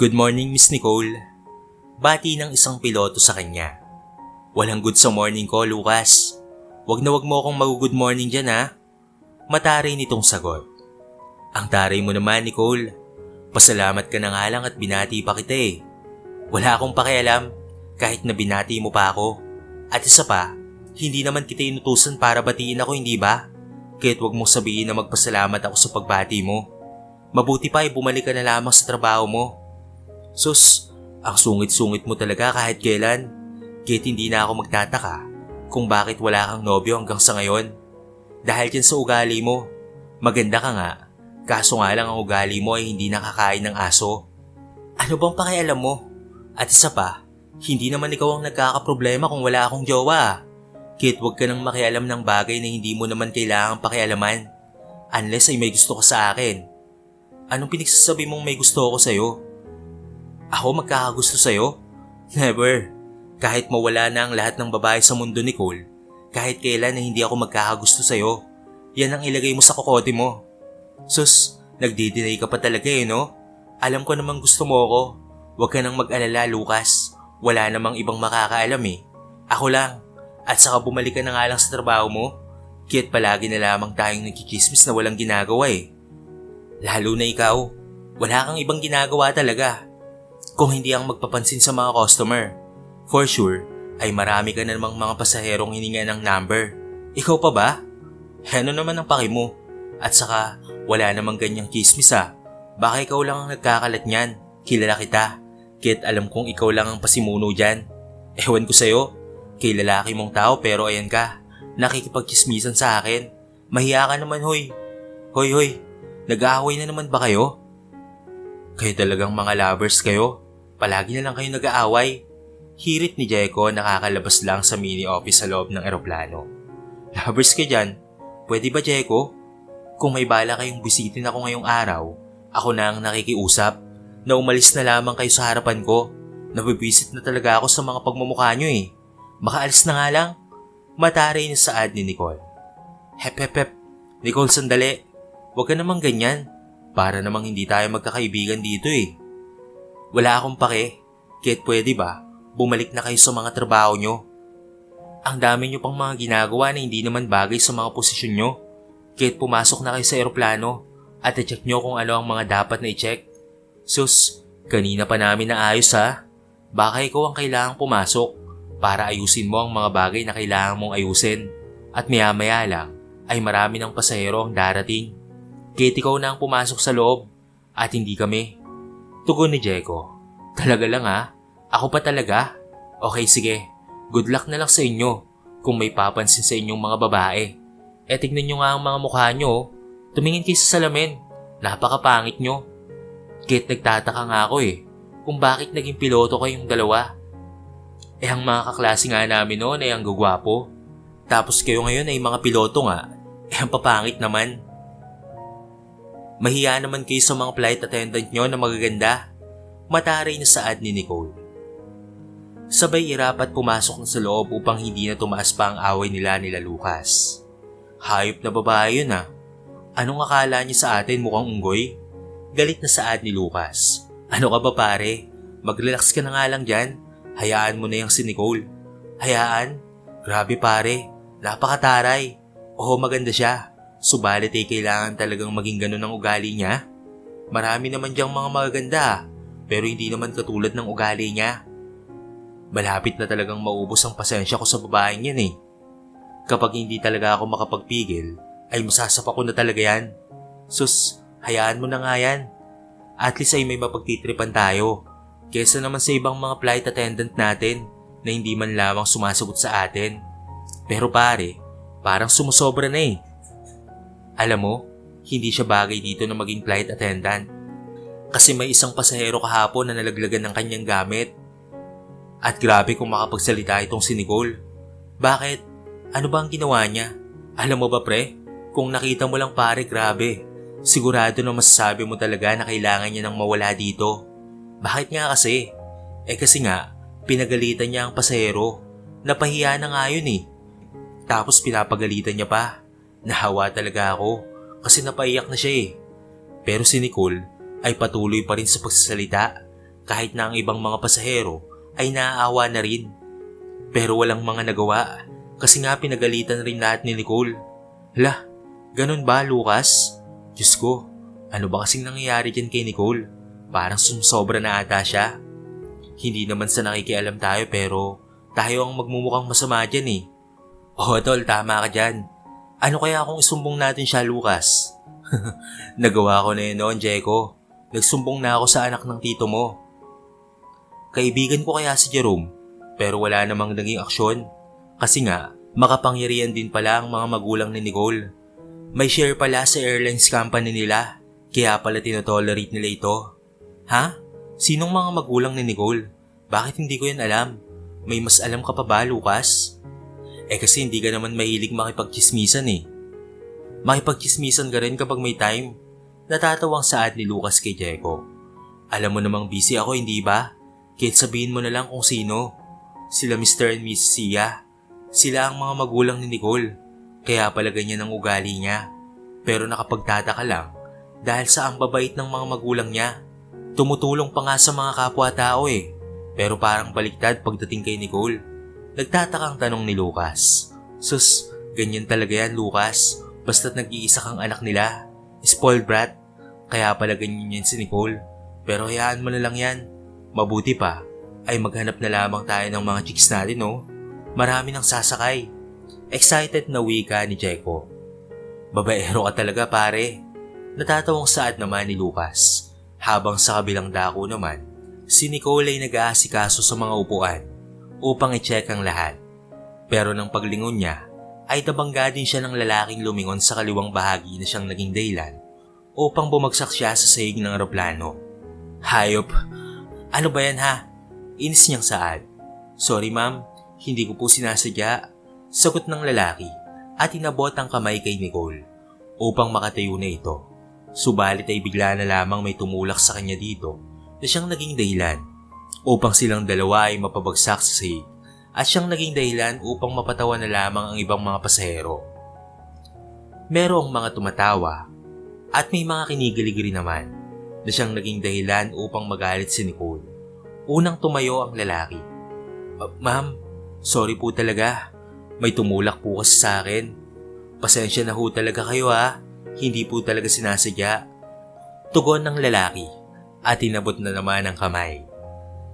Good morning, Miss Nicole. Bati ng isang piloto sa kanya. Walang good sa morning ko, Lucas. Wag na wag mo akong mag-good morning dyan ha. Mataray nitong sagot. Ang taray mo naman, Nicole. Pasalamat ka na nga lang at binati pa kita eh. Wala akong pakialam kahit na binati mo pa ako. At isa pa, hindi naman kita inutusan para batiin ako, hindi ba? Kahit wag mong sabihin na magpasalamat ako sa pagbati mo. Mabuti pa ay bumalik ka na lamang sa trabaho mo. Sus, ang sungit-sungit mo talaga kahit kailan. Kahit hindi na ako magtataka kung bakit wala kang nobyo hanggang sa ngayon. Dahil dyan sa ugali mo, maganda ka nga. Kaso nga lang ang ugali mo ay hindi nakakain ng aso. Ano bang pakialam mo? At isa pa, hindi naman ikaw ang nagkakaproblema kung wala akong jowa. Kit wag ka nang makialam ng bagay na hindi mo naman kailangang pakialaman. Unless ay may gusto ka sa akin. Anong pinagsasabi mong may gusto ako sa'yo? Ako magkakagusto sa'yo? Never. Kahit mawala na ang lahat ng babae sa mundo, Nicole, kahit kailan na hindi ako magkakagusto sa'yo, yan ang ilagay mo sa kokote mo. Sus, nagdi-deny ka pa talaga eh, no? Alam ko namang gusto mo ako. Huwag ka nang mag-alala, Lucas. Wala namang ibang makakaalam eh. Ako lang. At saka bumalik ka na nga lang sa trabaho mo. Kaya't palagi na lamang tayong nagkikismis na walang ginagawa eh. Lalo na ikaw. Wala kang ibang ginagawa talaga. Kung hindi ang magpapansin sa mga customer. For sure, ay marami ka na namang mga pasaherong hininga ng number. Ikaw pa ba? Ano naman ang paki mo? At saka, wala namang ganyang kismis ah. Baka ikaw lang ang nagkakalat niyan. Kilala kita. Kit alam kong ikaw lang ang pasimuno dyan. Ewan ko sa'yo. Kay lalaki mong tao pero ayan ka. Nakikipagkismisan sa akin. Mahiya ka naman hoy. Hoy hoy, nag-aaway na naman ba kayo? Kayo talagang mga lovers kayo. Palagi na lang kayo nag-aaway. Hirit ni Jeko nakakalabas lang sa mini office sa loob ng eroplano. Lovers ka dyan? Pwede ba Jeko? Kung may bala kayong bisitin ako ngayong araw, ako na ang nakikiusap na umalis na lamang kayo sa harapan ko. Nabibisit na talaga ako sa mga pagmumukha nyo eh. Makaalis na nga lang. Mataray na saad ni Nicole. Hep hep hep. Nicole sandali. Huwag ka namang ganyan. Para namang hindi tayo magkakaibigan dito eh. Wala akong pake. Kahit pwede ba, bumalik na kayo sa mga trabaho nyo. Ang dami nyo pang mga ginagawa na hindi naman bagay sa mga posisyon nyo. Kahit pumasok na kayo sa eroplano at i-check nyo kung ano ang mga dapat na i-check. Sus, kanina pa namin na ayos ha. Baka ikaw ang kailangang pumasok para ayusin mo ang mga bagay na kailangan mong ayusin. At maya maya lang ay marami ng pasahero ang darating. Kahit ikaw na ang pumasok sa loob at hindi kami. Tugon ni Jeko. Talaga lang ha? Ako pa talaga? Okay sige, good luck na lang sa inyo kung may papansin sa inyong mga babae. E tignan nyo nga ang mga mukha nyo. oh. Tumingin kayo sa salamin. Napakapangit nyo. Kahit nagtataka nga ako eh kung bakit naging piloto kayong dalawa. Eh ang mga kaklase nga namin noon ay ang gugwapo. Tapos kayo ngayon ay mga piloto nga. Eh ang papangit naman. Mahiya naman kayo sa mga flight attendant nyo na magaganda. Mataray na saad ni Nicole. Sabay irapat pumasok na sa loob upang hindi na tumaas pa ang away nila nila Lucas. Hayop na babae yun ah. Anong akala niya sa atin mukhang unggoy? Galit na saad ni Lucas. Ano ka ba pare? Mag-relax ka na nga lang dyan. Hayaan mo na yung si Nicole. Hayaan? Grabe pare. Napakataray. Oo maganda siya. Subalit ay kailangan talagang maging ganun ang ugali niya. Marami naman diyang mga magaganda pero hindi naman katulad ng ugali niya. Malapit na talagang maubos ang pasensya ko sa babaeng yan eh. Kapag hindi talaga ako makapagpigil, ay masasapa ko na talaga yan. Sus, hayaan mo na nga yan. At least ay may mapagtitripan tayo. Kesa naman sa ibang mga flight attendant natin na hindi man lamang sumasagot sa atin. Pero pare, parang sumusobra na eh. Alam mo, hindi siya bagay dito na maging flight attendant. Kasi may isang pasahero kahapon na nalaglagan ng kanyang gamit. At grabe kung makapagsalita itong si Nicole. Bakit? Ano ba ang ginawa niya? Alam mo ba pre? Kung nakita mo lang pare, grabe. Sigurado na masasabi mo talaga na kailangan niya nang mawala dito. Bakit nga kasi? Eh kasi nga, pinagalitan niya ang pasahero. Napahiya na nga yun eh. Tapos pinapagalitan niya pa. Nahawa talaga ako kasi napaiyak na siya eh. Pero si Nicole ay patuloy pa rin sa pagsasalita kahit na ang ibang mga pasahero ay naaawa na rin. Pero walang mga nagawa kasi nga pinagalitan rin lahat ni Nicole. Hala, ganun ba Lucas? Diyos ko, ano ba kasing nangyayari dyan kay Nicole? Parang sumusobra na ata siya. Hindi naman sa nakikialam tayo pero tayo ang magmumukhang masama dyan eh. Oo tol, tama ka dyan. Ano kaya kung isumbong natin siya Lucas? Nagawa ko na yun noon, Jeko. Nagsumbong na ako sa anak ng tito mo. Kaibigan ko kaya si Jerome, pero wala namang naging aksyon. Kasi nga, makapangyarihan din pala ang mga magulang ni Nicole. May share pala sa airlines company nila, kaya pala tinotolerate nila ito. Ha? Sinong mga magulang ni Nicole? Bakit hindi ko yan alam? May mas alam ka pa ba, Lucas? Eh kasi hindi ka naman mahilig makipagchismisan eh. Makipagchismisan ka rin kapag may time. Natatawang saad ni Lucas kay Jeko. Alam mo namang busy ako, hindi ba? Kahit sabihin mo na lang kung sino. Sila Mr. and Miss Sia. Sila ang mga magulang ni Nicole. Kaya pala ganyan ang ugali niya. Pero nakapagtataka lang dahil sa ang babait ng mga magulang niya. Tumutulong pa nga sa mga kapwa-tao eh. Pero parang baliktad pagdating kay Nicole. Nagtatakang tanong ni Lucas. Sus, ganyan talaga yan Lucas. Basta't nag-iisa kang anak nila. Spoiled brat. Kaya pala ganyan yan si Nicole. Pero hayaan mo na lang yan. Mabuti pa ay maghanap na lamang tayo ng mga chicks natin no. Marami nang sasakay. Excited na wika ni Jeko. Babaero ka talaga pare. Natatawang saad naman ni Lucas. Habang sa kabilang dako naman, si Nicole ay nag-aasikaso sa mga upuan upang i-check ang lahat. Pero nang paglingon niya, ay tabangga din siya ng lalaking lumingon sa kaliwang bahagi na siyang naging daylan upang bumagsak siya sa sahig ng aeroplano. Hayop, ano ba yan ha? Inis niyang saad. Sorry ma'am, hindi ko po sinasadya. Sagot ng lalaki at inabot ang kamay kay Nicole upang makatayo na ito. Subalit ay bigla na lamang may tumulak sa kanya dito na siyang naging dahilan upang silang dalawa ay mapabagsak sa sahig at siyang naging dahilan upang mapatawa na lamang ang ibang mga pasahero. Merong mga tumatawa at may mga kinigilig rin naman na siyang naging dahilan upang magalit si Nicole. Unang tumayo ang lalaki. "Ma- Ma'am, sorry po talaga. May tumulak po kasi sa akin. Pasensya na ho talaga kayo ha. Hindi po talaga sinasadya. Tugon ng lalaki at inabot na naman ang kamay.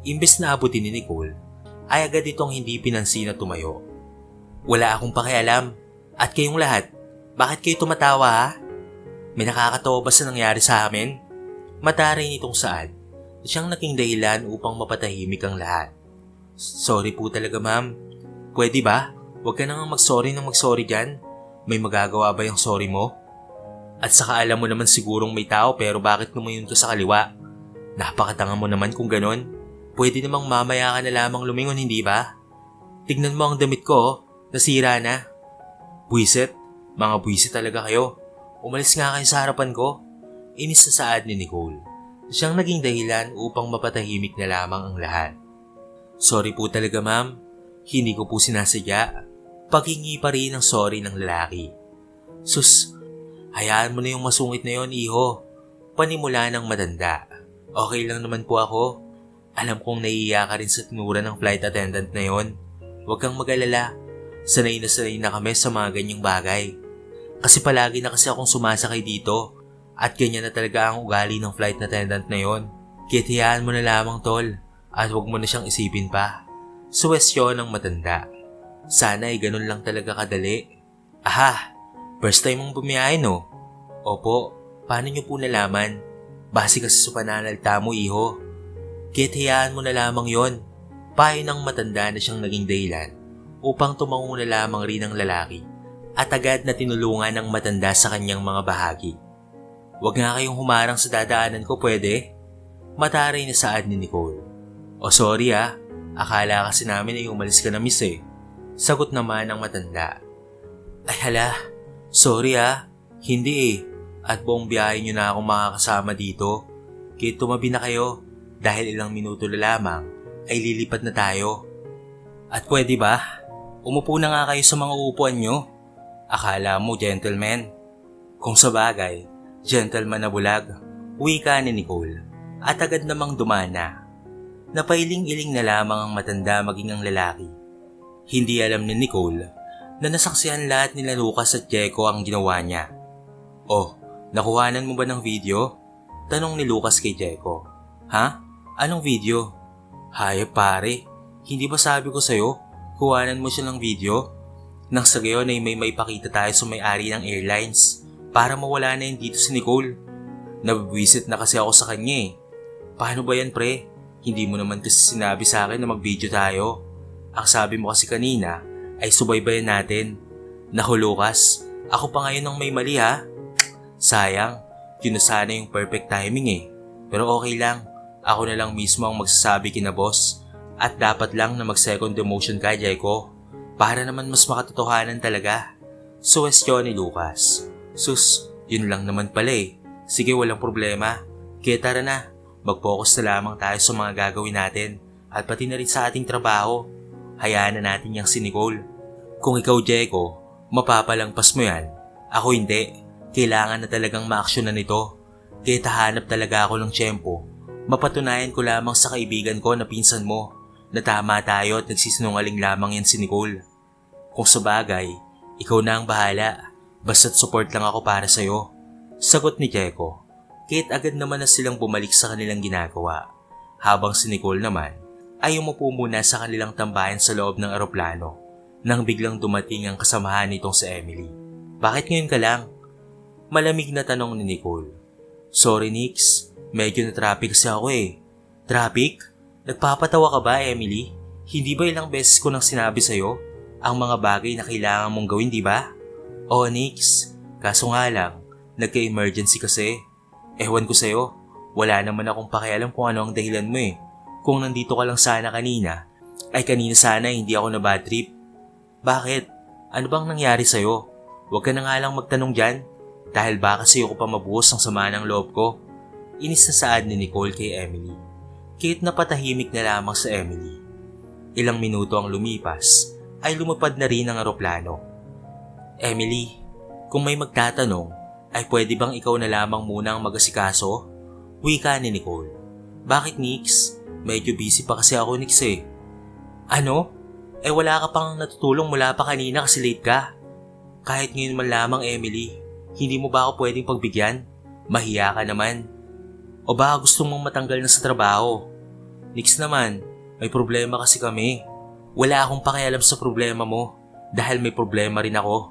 Imbes na abutin ni Nicole, ay agad itong hindi pinansin na tumayo. Wala akong pakialam. At kayong lahat, bakit kayo tumatawa ha? May nakakatawa ba sa nangyari sa amin? Mataray nitong saad na siyang naging dahilan upang mapatahimik ang lahat. Sorry po talaga ma'am. Pwede ba? Huwag ka na nga mag-sorry ng mag-sorry dyan. May magagawa ba yung sorry mo? At saka alam mo naman sigurong may tao pero bakit lumayon ka sa kaliwa? Napakatanga mo naman kung ganon. Pwede namang mamaya ka na lamang lumingon, hindi ba? Tignan mo ang damit ko, oh. nasira na. Buisit, mga buisit talaga kayo. Umalis nga kayo sa harapan ko. Inis na saad ni Nicole. Siyang naging dahilan upang mapatahimik na lamang ang lahat. Sorry po talaga ma'am. Hindi ko po sinasadya. Paghingi pa rin ng sorry ng lalaki. Sus, hayaan mo na yung masungit na yon, iho. Panimula ng matanda. Okay lang naman po ako. Alam kong naiiya ka rin sa tinura ng flight attendant na yon. Huwag kang mag-alala. Sanay na sanay na kami sa mga ganyang bagay. Kasi palagi na kasi akong sumasakay dito. At ganyan na talaga ang ugali ng flight attendant na yon. Kaya mo na lamang tol. At huwag mo na siyang isipin pa. Suwestyon ng matanda. Sana ay ganun lang talaga kadali. Aha, first time mong bumiyahe no? Opo, paano niyo po nalaman? Base kasi sa pananalita mo iho. Kaya mo na lamang yon. Payo ng matanda na siyang naging dahilan upang tumango na lamang rin ang lalaki at agad na tinulungan ng matanda sa kanyang mga bahagi. Huwag nga kayong humarang sa dadaanan ko, pwede? Mataray na saad ni Nicole. O sorry ah, akala kasi namin ay umalis ka na miss eh. Sagot naman ng matanda. Ay hala, sorry ah, hindi eh. At buong biyahe nyo na akong makakasama dito. Kaya tumabi na kayo dahil ilang minuto na lamang ay lilipat na tayo. At pwede ba? Umupo na nga kayo sa mga upuan nyo. Akala mo gentleman. Kung sa bagay, gentleman na bulag, wika ni Nicole at agad namang dumana Napailing-iling na lamang ang matanda maging ang lalaki. Hindi alam ni Nicole na nasaksihan lahat nila Lucas at Jeko ang ginawa niya. Oh, nakuhanan mo ba ng video? Tanong ni Lucas kay Jeko. Ha? Anong video? Hayop pare, hindi ba sabi ko sa'yo, kuhanan mo siya ng video? Nang sa gayon ay may maipakita tayo sa may-ari ng airlines para mawala na yun dito si Nicole. Nabibwisit na kasi ako sa kanya eh. Paano ba yan pre? Hindi mo naman kasi sinabi sa akin na mag-video tayo. Ang sabi mo kasi kanina ay subaybayan natin. Naku ako pa ngayon ang may mali ha. Sayang, yun na sana yung perfect timing eh. Pero okay lang, ako na lang mismo ang magsasabi kina boss. At dapat lang na mag-second demotion ka, Jayko. Para naman mas makatotohanan talaga. Suwestyon ni Lucas. Sus, yun lang naman pala eh. Sige, walang problema. Kaya tara na, mag-focus na lamang tayo sa mga gagawin natin at pati na rin sa ating trabaho. Hayaan na natin yung si Nicole. Kung ikaw, Jeko, mapapalampas mo yan. Ako hindi. Kailangan na talagang ma-actionan ito. Kaya tahanap talaga ako ng tiyempo. Mapatunayan ko lamang sa kaibigan ko na pinsan mo na tama tayo at nagsisinungaling lamang yan si Nicole. Kung sa bagay, ikaw na ang bahala. Basta't support lang ako para sa'yo. Sagot ni Jeko. Kahit agad naman na silang bumalik sa kanilang ginagawa. Habang si Nicole naman ay umupo muna sa kanilang tambayan sa loob ng eroplano nang biglang dumating ang kasamahan nitong si Emily. Bakit ngayon ka lang? Malamig na tanong ni Nicole. Sorry Nix, medyo na traffic kasi ako eh. Traffic? Nagpapatawa ka ba Emily? Hindi ba ilang beses ko nang sinabi sa'yo ang mga bagay na kailangan mong gawin di ba? Oo Nix, kaso nga lang, nagka-emergency kasi. Ewan ko sa'yo, wala naman akong pakialam kung ano ang dahilan mo eh. Kung nandito ka lang sana kanina, ay kanina sana hindi ako na bad trip. Bakit? Ano bang nangyari sa'yo? Huwag ka na nga lang magtanong dyan. Dahil baka sa'yo ko pa mabuhos ang sama ng loob ko. Inis na saad ni Nicole kay Emily. Kahit napatahimik na lamang sa Emily. Ilang minuto ang lumipas, ay lumapad na rin ang aeroplano. Emily, kung may magtatanong, ay pwede bang ikaw na lamang muna ang mag-asikaso? Wika ni Nicole. Bakit Nix? Medyo busy pa kasi ako Nix eh. Ano? Eh wala ka pang natutulong mula pa kanina kasi late ka. Kahit ngayon man lamang Emily, hindi mo ba ako pwedeng pagbigyan? Mahiya ka naman. O baka gusto mong matanggal na sa trabaho? Nix naman, may problema kasi kami. Wala akong pakialam sa problema mo dahil may problema rin ako.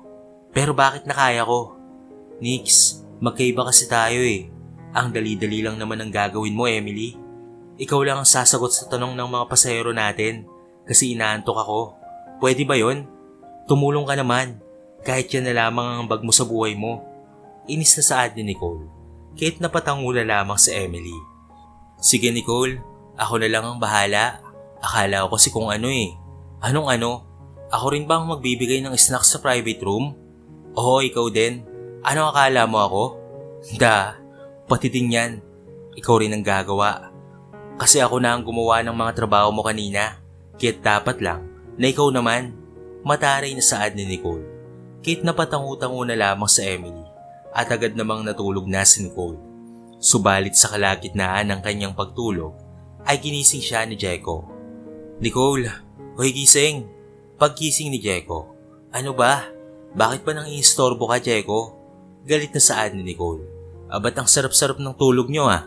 Pero bakit nakaya ko? Nix, magkaiba kasi tayo eh. Ang dali-dali lang naman ang gagawin mo, Emily. Ikaw lang ang sasagot sa tanong ng mga pasahero natin kasi inaantok ako. Pwede ba yon? Tumulong ka naman. Kahit yan na lamang ang bag mo sa buhay mo. Inis na saad ni Nicole. Kahit napatangula lamang sa Emily. Sige Nicole, ako na lang ang bahala. Akala ko kasi kung ano eh. Anong ano? Ako rin ba ang magbibigay ng snacks sa private room? Oo, ikaw din. Ano akala mo ako? Da, pati din yan. Ikaw rin ang gagawa. Kasi ako na ang gumawa ng mga trabaho mo kanina. Kaya dapat lang na ikaw naman. Mataray na saad ni Nicole. Kit napatangu-tango na lamang sa Emily at agad namang natulog na si Nicole. Subalit sa kalagitnaan ng kanyang pagtulog ay ginising siya ni Jeko. Nicole, hoy gising. Pagkising ni Jeko, ano ba? Bakit pa nang iistorbo ka, Jeko? Galit na saad ni Nicole. Abat ang sarap-sarap ng tulog nyo ah.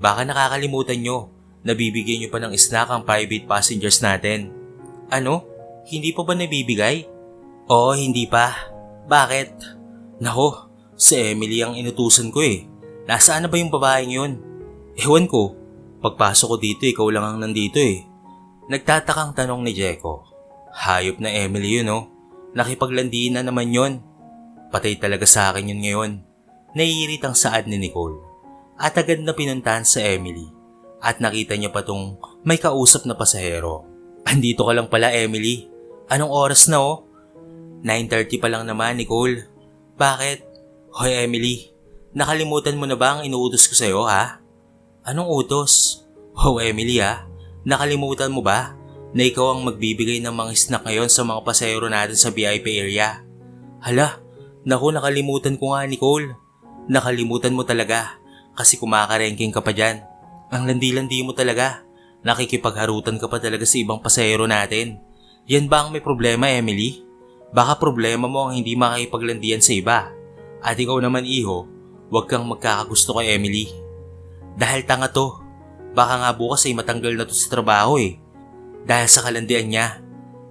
Baka nakakalimutan nyo Nabibigyan nyo pa ng snack ang private passengers natin. Ano? Hindi pa ba nabibigay? Oo, hindi pa. Bakit? Nako, si Emily ang inutusan ko eh. Nasaan na ba yung babaeng yun? Ewan ko. Pagpasok ko dito, ikaw lang ang nandito eh. Nagtatakang tanong ni Jeko. Hayop na Emily yun oh. Nakipaglandiin na naman yun. Patay talaga sa akin yun ngayon. Naiirit ang saad ni Nicole. At agad na pinuntahan sa Emily at nakita niya pa tong may kausap na pasahero. Andito ka lang pala, Emily. Anong oras na oh? 9.30 pa lang naman, Nicole. Bakit? Hoy, Emily. Nakalimutan mo na ba ang inuutos ko sa'yo, ha? Anong utos? Oh, Emily, ha? Nakalimutan mo ba na ikaw ang magbibigay ng mga snack ngayon sa mga pasahero natin sa VIP area? Hala, naku nakalimutan ko nga, Nicole. Nakalimutan mo talaga kasi kumakarenking ka pa dyan. Ang landi-landi mo talaga. Nakikipagharutan ka pa talaga sa ibang pasahero natin. Yan ba ang may problema, Emily? Baka problema mo ang hindi makikipaglandian sa iba. At ikaw naman, iho, huwag kang magkakagusto kay Emily. Dahil tanga to. Baka nga bukas ay matanggal na to sa trabaho eh. Dahil sa kalandian niya.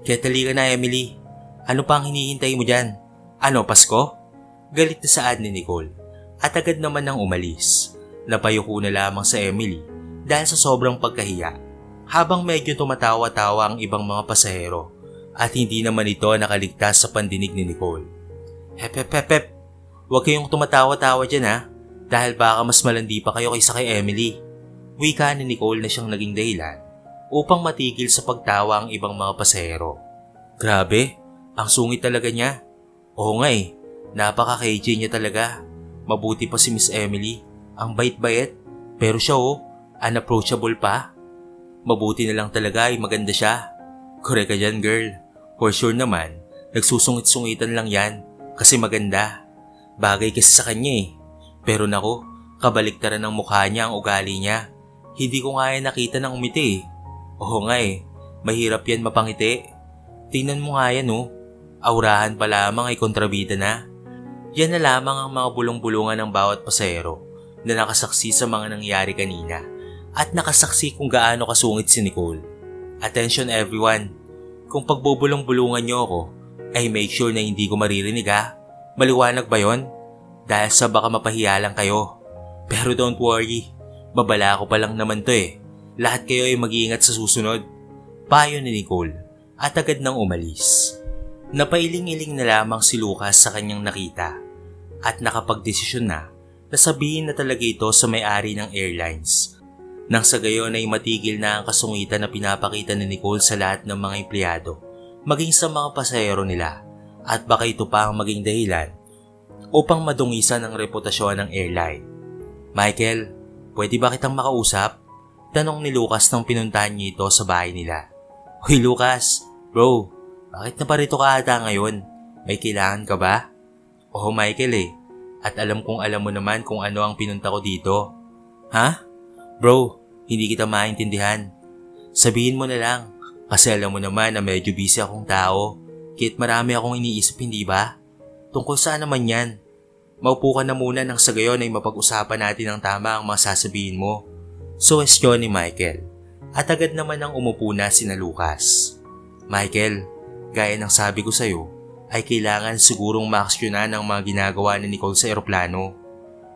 Kaya tali ka na, Emily. Ano pa ang hinihintay mo dyan? Ano, Pasko? Galit na saad ni Nicole. At agad naman nang umalis. Napayuko na lamang sa Emily dahil sa sobrang pagkahiya habang medyo tumatawa-tawa ang ibang mga pasahero at hindi naman ito nakaligtas sa pandinig ni Nicole. Hep hep hep hep, huwag kayong tumatawa-tawa dyan ha dahil baka mas malandi pa kayo kaysa kay Emily. Wika ni Nicole na siyang naging dahilan upang matigil sa pagtawa ang ibang mga pasahero. Grabe, ang sungit talaga niya. Oo nga eh, napaka-KJ niya talaga. Mabuti pa si Miss Emily, ang bait-bait. Pero siya oh, unapproachable pa. Mabuti na lang talaga ay maganda siya. Correct ka dyan girl. For sure naman, nagsusungit-sungitan lang yan kasi maganda. Bagay kasi sa kanya eh. Pero nako, kabaliktaran ng mukha niya ang ugali niya. Hindi ko nga yan nakita ng umiti eh. Oo nga eh, mahirap yan mapangiti. Tingnan mo nga yan oh, aurahan pa lamang ay kontrabida na. Yan na lamang ang mga bulong-bulungan ng bawat pasahero na nakasaksi sa mga nangyari kanina at nakasaksi kung gaano kasungit si Nicole. Attention everyone, kung pagbubulong-bulungan niyo ako, ay make sure na hindi ko maririnig ha. Maliwanag ba yon? Dahil sa baka mapahiya lang kayo. Pero don't worry, babala ko pa lang naman to eh. Lahat kayo ay mag-iingat sa susunod. Payo ni Nicole at agad nang umalis. Napailing-iling na lamang si Lucas sa kanyang nakita at nakapagdesisyon na na sabihin na talaga ito sa may-ari ng airlines. Nang sa gayon ay matigil na ang kasungitan na pinapakita ni Nicole sa lahat ng mga empleyado, maging sa mga pasahero nila, at baka ito pa ang maging dahilan upang madungisan ang reputasyon ng airline. Michael, pwede ba kitang makausap? Tanong ni Lucas nang pinuntahan niya ito sa bahay nila. Hoy Lucas, bro, bakit na parito ka ata ngayon? May kailangan ka ba? Oo Michael eh, at alam kong alam mo naman kung ano ang pinunta ko dito. Ha? Bro, hindi kita maintindihan. Sabihin mo na lang, kasi alam mo naman na medyo busy akong tao. Kit marami akong iniisip, hindi ba? Tungkol saan naman yan? Maupo ka na muna nang sa gayon ay mapag-usapan natin ang tama ang mga sasabihin mo. Suwestyon ni Michael. At agad naman ang umupo na si na Lucas. Michael, gaya ng sabi ko sa'yo, ay kailangan sigurong maaksyonan ang mga ginagawa ni Nicole sa eroplano.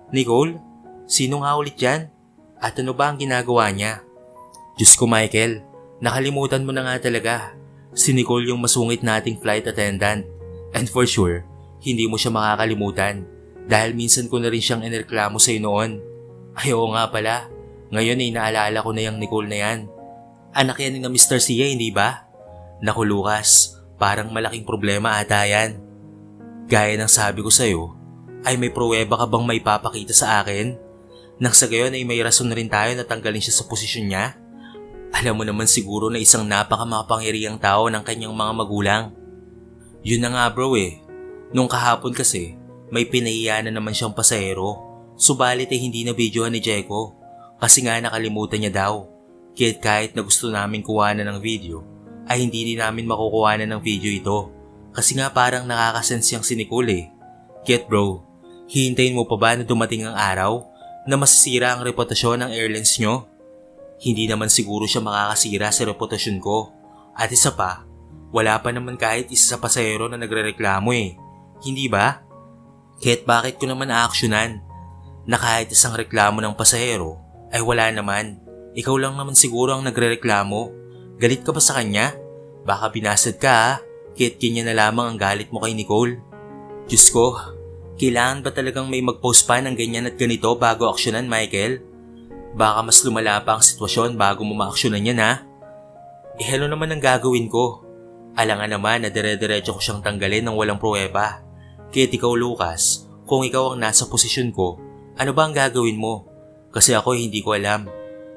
Nicole? Sino nga ulit yan? At ano ba ang ginagawa niya? Diyos ko Michael, nakalimutan mo na nga talaga. Si Nicole yung masungit nating flight attendant. And for sure, hindi mo siya makakalimutan dahil minsan ko na rin siyang inireklamo sa'yo noon. Ay oo nga pala, ngayon ay naalala ko na yung Nicole na yan. Anak yan ni na Mr. Sia, hindi ba? Naku Lucas, parang malaking problema ata yan. Gaya ng sabi ko sa'yo, ay may pruweba ka bang may papakita sa akin? Nang sa gayon ay may rason na rin tayo na tanggalin siya sa posisyon niya? Alam mo naman siguro na isang napakamakapangyarihang tao ng kanyang mga magulang. Yun na nga bro eh. Nung kahapon kasi, may pinahiya na naman siyang pasahero. Subalit ay hindi na videohan ni Jeko kasi nga nakalimutan niya daw. Kahit kahit na gusto namin kuhanan ng video, ay hindi din namin makukuhanan ng video ito. Kasi nga parang nakakasens yung si Nicole eh. Get bro, hihintayin mo pa ba na dumating ang araw na masisira ang reputasyon ng airlines nyo? Hindi naman siguro siya makakasira sa reputasyon ko. At isa pa, wala pa naman kahit isa sa pasahero na nagrereklamo eh. Hindi ba? Kahit bakit ko naman aaksyonan na kahit isang reklamo ng pasahero ay wala naman. Ikaw lang naman siguro ang nagrereklamo. Galit ka ba sa kanya? Baka binasad ka ha? Kahit kanya na lamang ang galit mo kay Nicole. Diyos ko, kailangan ba talagang may mag-post pa ng ganyan at ganito bago aksyonan Michael? Baka mas lumala pa ang sitwasyon bago mo maaksyonan yan ha? Eh ano naman ang gagawin ko? Alangan naman na dire-diretso ko siyang tanggalin ng walang pruweba. Kahit ikaw Lucas, kung ikaw ang nasa posisyon ko, ano ba ang gagawin mo? Kasi ako hindi ko alam.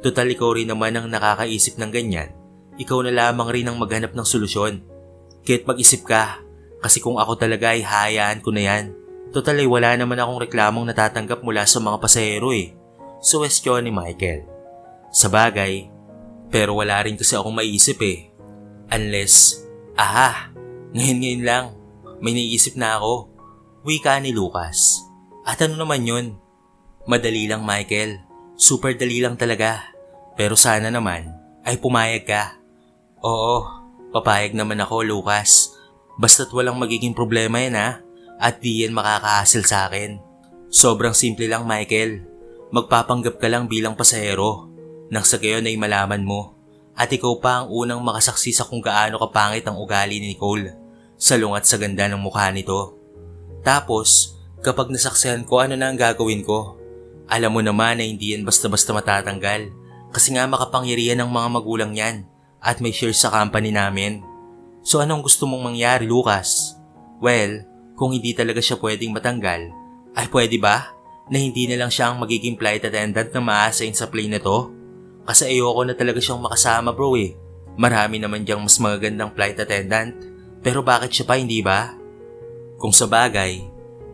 Total ikaw rin naman ang nakakaisip ng ganyan. Ikaw na lamang rin ang maghanap ng solusyon. Kahit mag-isip ka, kasi kung ako talaga ay hayaan ko na yan. Total ay wala naman akong reklamong natatanggap mula sa mga pasahero eh. Suwestyon ni Michael. Sa bagay, Pero wala rin kasi akong maisip eh. Unless, aha, ngayon-ngayon lang, may naisip na ako. Wika ni Lucas. At ano naman yun? Madali lang Michael. Super dali lang talaga. Pero sana naman ay pumayag ka. Oo, papayag naman ako Lucas. Basta't walang magiging problema yan ha. At di yan makakahasil sa akin. Sobrang simple lang Michael. Magpapanggap ka lang bilang pasahero. Nang sa gayon ay malaman mo. At ikaw pa ang unang makasaksi sa kung gaano kapangit ang ugali ni Nicole. Salungat sa ganda ng mukha nito. Tapos, kapag nasaksihan ko ano na ang gagawin ko, alam mo naman na hindi yan basta-basta matatanggal. Kasi nga makapangyarihan ng mga magulang yan at may share sa company namin. So anong gusto mong mangyari, Lucas? Well, kung hindi talaga siya pwedeng matanggal, ay pwede ba na hindi na lang siya ang magiging flight attendant na ma-assign sa plane na to? Kasi ayoko na talaga siyang makasama bro eh. Marami naman diyang mas magagandang flight attendant. Pero bakit siya pa hindi ba? Kung sa bagay,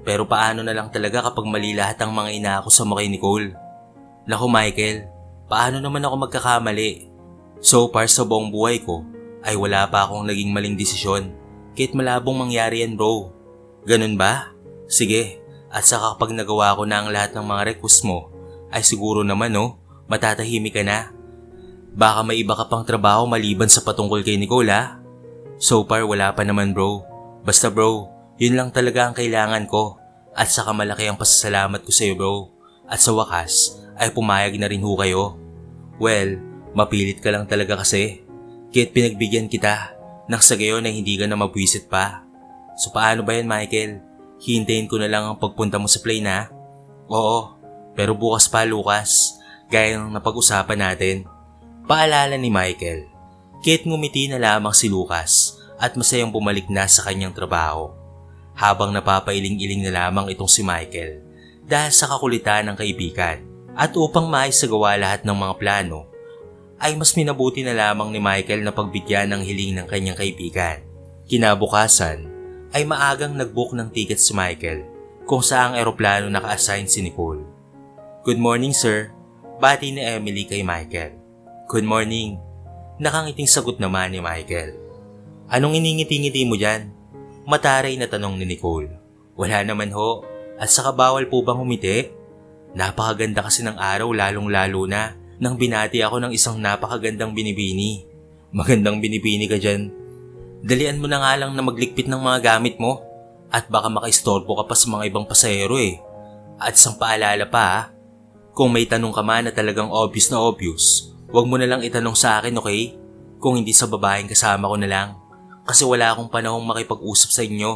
pero paano na lang talaga kapag mali lahat ang mga inaako sa mukha ni Nicole? Naku Michael, paano naman ako magkakamali? So far sa buong buhay ko, ay wala pa akong naging maling desisyon. Kahit malabong mangyari yan bro. Ganun ba? Sige, at saka kapag nagawa ko na ang lahat ng mga request mo, ay siguro naman no, matatahimik ka na. Baka may iba ka pang trabaho maliban sa patungkol kay Nicole ha? So far wala pa naman bro. Basta bro, yun lang talaga ang kailangan ko. At saka malaki ang pasasalamat ko sa iyo bro. At sa wakas, ay pumayag na rin ho kayo. Well, mapilit ka lang talaga kasi. Kahit pinagbigyan kita, nang sa gayon ay hindi ka na mabwisit pa. So paano ba yan Michael? Hintayin ko na lang ang pagpunta mo sa plane ha? Oo, pero bukas pa Lucas, gaya ng napag-usapan natin. Paalala ni Michael. Kahit ngumiti na lamang si Lucas at masayang bumalik na sa kanyang trabaho. Habang napapailing-iling na lamang itong si Michael dahil sa kakulitan ng kaibigan at upang maisagawa lahat ng mga plano ay mas minabuti na lamang ni Michael na pagbigyan ng hiling ng kanyang kaibigan. Kinabukasan ay maagang nagbook ng ticket si Michael kung saang eroplano naka-assign si Nicole. Good morning sir, bati ni Emily kay Michael. Good morning. Nakangiting sagot naman ni Michael. Anong iningiti-ngiti mo dyan? Mataray na tanong ni Nicole. Wala naman ho. At saka bawal po bang humiti? Napakaganda kasi ng araw lalong lalo na nang binati ako ng isang napakagandang binibini. Magandang binibini ka dyan. Dalian mo na nga lang na maglikpit ng mga gamit mo at baka makaistorbo ka pa sa mga ibang pasahero eh. At isang paalala pa ha, kung may tanong ka man na talagang obvious na obvious, huwag mo na lang itanong sa akin okay? Kung hindi sa babaeng kasama ko na lang. Kasi wala akong panahong makipag-usap sa inyo.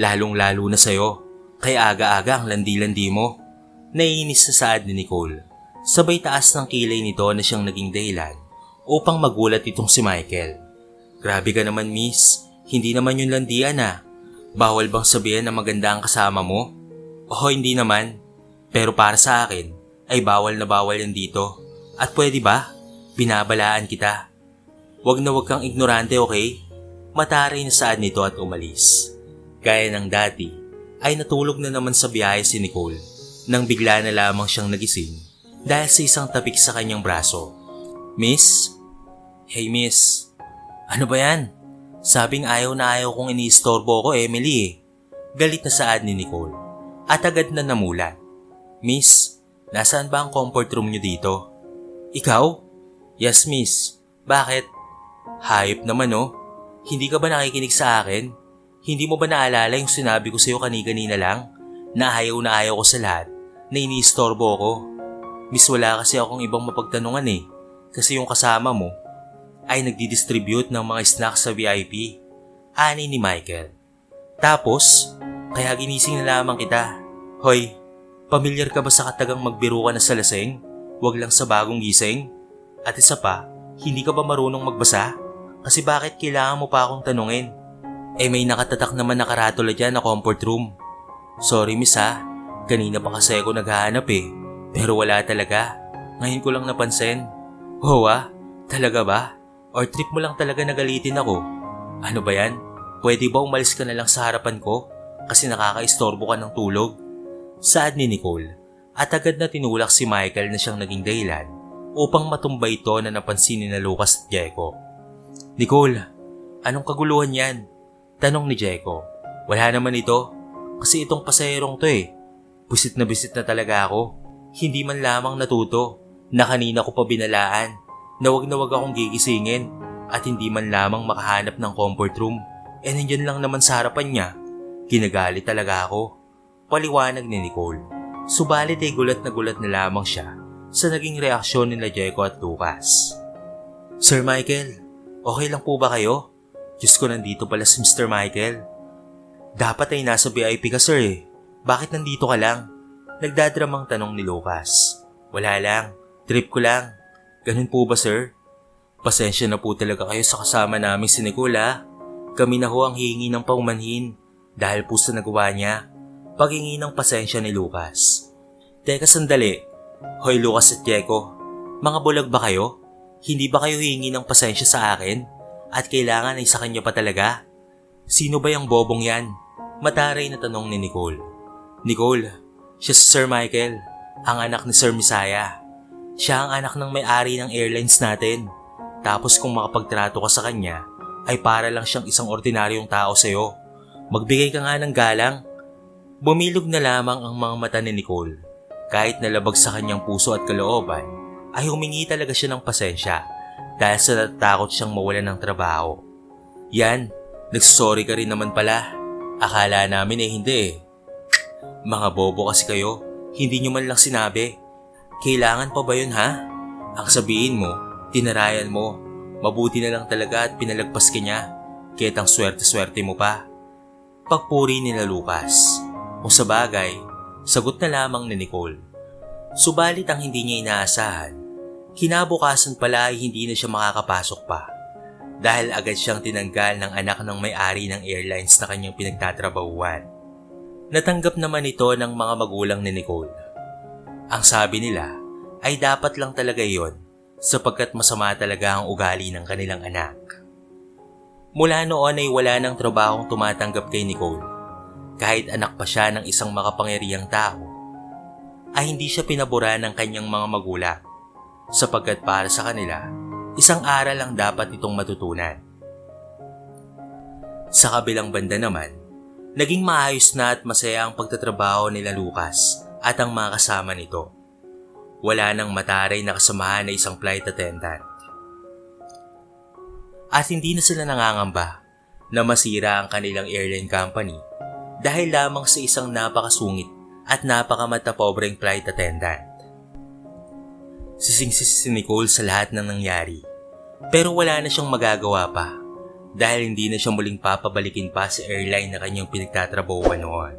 Lalong lalo na sa'yo. Kaya aga-aga ang landi-landi mo. Naiinis na saad ni Nicole. Sabay taas ng kilay nito na siyang naging dahilan upang magulat itong si Michael. Grabe ka naman miss, hindi naman yun landian ah. Bawal bang sabihin na maganda ang kasama mo? Oo hindi naman, pero para sa akin ay bawal na bawal yan dito. At pwede ba? Binabalaan kita. Huwag na huwag kang ignorante okay? Mataray na saan nito at umalis. Gaya ng dati, ay natulog na naman sa biyahe si Nicole nang bigla na lamang siyang nagising dahil sa isang tapik sa kanyang braso. Miss? Hey miss, ano ba yan? Sabing ayaw na ayaw kong iniistorbo ko, Emily eh. Galit na saad ni Nicole. At agad na namulat. Miss, nasaan ba ang comfort room niyo dito? Ikaw? Yes, miss. Bakit? Hayop naman oh. Hindi ka ba nakikinig sa akin? Hindi mo ba naalala yung sinabi ko sa'yo kani-kanina lang? Na ayaw na ayaw ko sa lahat, na iniistorbo ko. Miss, wala kasi akong ibang mapagtanungan eh. Kasi yung kasama mo, ay nagdi-distribute ng mga snacks sa VIP. Ani ni Michael. Tapos, kaya ginising na lamang kita. Hoy, pamilyar ka ba sa katagang magbiro ka na sa laseng? Huwag lang sa bagong gising? At isa pa, hindi ka ba marunong magbasa? Kasi bakit kailangan mo pa akong tanungin? Eh may nakatatak naman na karatula dyan na comfort room. Sorry miss ha, kanina pa kasi ako naghahanap eh. Pero wala talaga. Ngayon ko lang napansin. Oh ah, talaga ba? Or trip mo lang talaga nagalitin ako? Ano ba yan? Pwede ba umalis ka na lang sa harapan ko? Kasi nakakaistorbo ka ng tulog? Saad ni Nicole at agad na tinulak si Michael na siyang naging dahilan upang matumbay ito na napansin ni na Lucas at Jeko. Nicole, anong kaguluhan yan? Tanong ni Jeko. Wala naman ito. Kasi itong pasayerong to eh. Bisit na bisit na talaga ako. Hindi man lamang natuto na kanina ko pa binalaan na wag na wag akong gigisingin at hindi man lamang makahanap ng comfort room. Eh nandyan lang naman sa harapan niya. Kinagalit talaga ako. Paliwanag ni Nicole. Subalit ay gulat na gulat na lamang siya sa naging reaksyon nila Jeko at Lucas. Sir Michael, okay lang po ba kayo? Diyos ko nandito pala si Mr. Michael. Dapat ay nasa VIP ka sir eh. Bakit nandito ka lang? Nagdadramang tanong ni Lucas. Wala lang, trip ko lang. Ganun po ba sir? Pasensya na po talaga kayo sa kasama namin si Nicola. Kami na ho ang hihingi ng paumanhin dahil po sa nagawa niya. Paghingi ng pasensya ni Lucas. Teka sandali. Hoy Lucas at Diego, mga bulag ba kayo? Hindi ba kayo hihingi ng pasensya sa akin? At kailangan ay sa kanya pa talaga? Sino ba yung bobong yan? Mataray na tanong ni Nicole. Nicole, siya si Sir Michael, ang anak ni Sir Misaya. Siya ang anak ng may-ari ng airlines natin. Tapos kung makapagtrato ka sa kanya, ay para lang siyang isang ordinaryong tao sa'yo. Magbigay ka nga ng galang. Bumilog na lamang ang mga mata ni Nicole. Kahit nalabag sa kanyang puso at kalooban, ay humingi talaga siya ng pasensya dahil sa natatakot siyang mawalan ng trabaho. Yan, nagsorry ka rin naman pala. Akala namin eh hindi eh. Mga bobo kasi kayo, hindi nyo man lang sinabi. Kailangan pa ba yun ha? Ang sabihin mo, tinarayan mo, mabuti na lang talaga at pinalagpas ka niya. Kahit ang swerte-swerte mo pa. Pagpuri ni na Lucas. Kung sa bagay, sagot na lamang ni Nicole. Subalit ang hindi niya inaasahan, kinabukasan pala ay hindi na siya makakapasok pa dahil agad siyang tinanggal ng anak ng may-ari ng airlines na kanyang pinagtatrabahuan. Natanggap naman ito ng mga magulang ni Nicole. Ang sabi nila ay dapat lang talaga yon sapagkat masama talaga ang ugali ng kanilang anak. Mula noon ay wala ng trabahong tumatanggap kay Nicole. Kahit anak pa siya ng isang makapangyarihang tao, ay hindi siya pinabura ng kanyang mga magulang sapagkat para sa kanila, isang aral lang dapat itong matutunan. Sa kabilang banda naman, naging maayos na at masaya ang pagtatrabaho nila Lucas at ang mga kasama nito. Wala nang mataray na kasamahan na isang flight attendant. At hindi na sila nangangamba na masira ang kanilang airline company dahil lamang sa isang napakasungit at napakamata pobreng flight attendant. Sisingsis si Nicole sa lahat ng nangyari pero wala na siyang magagawa pa dahil hindi na siya muling papabalikin pa sa airline na kanyang pinagtatrabahuan noon.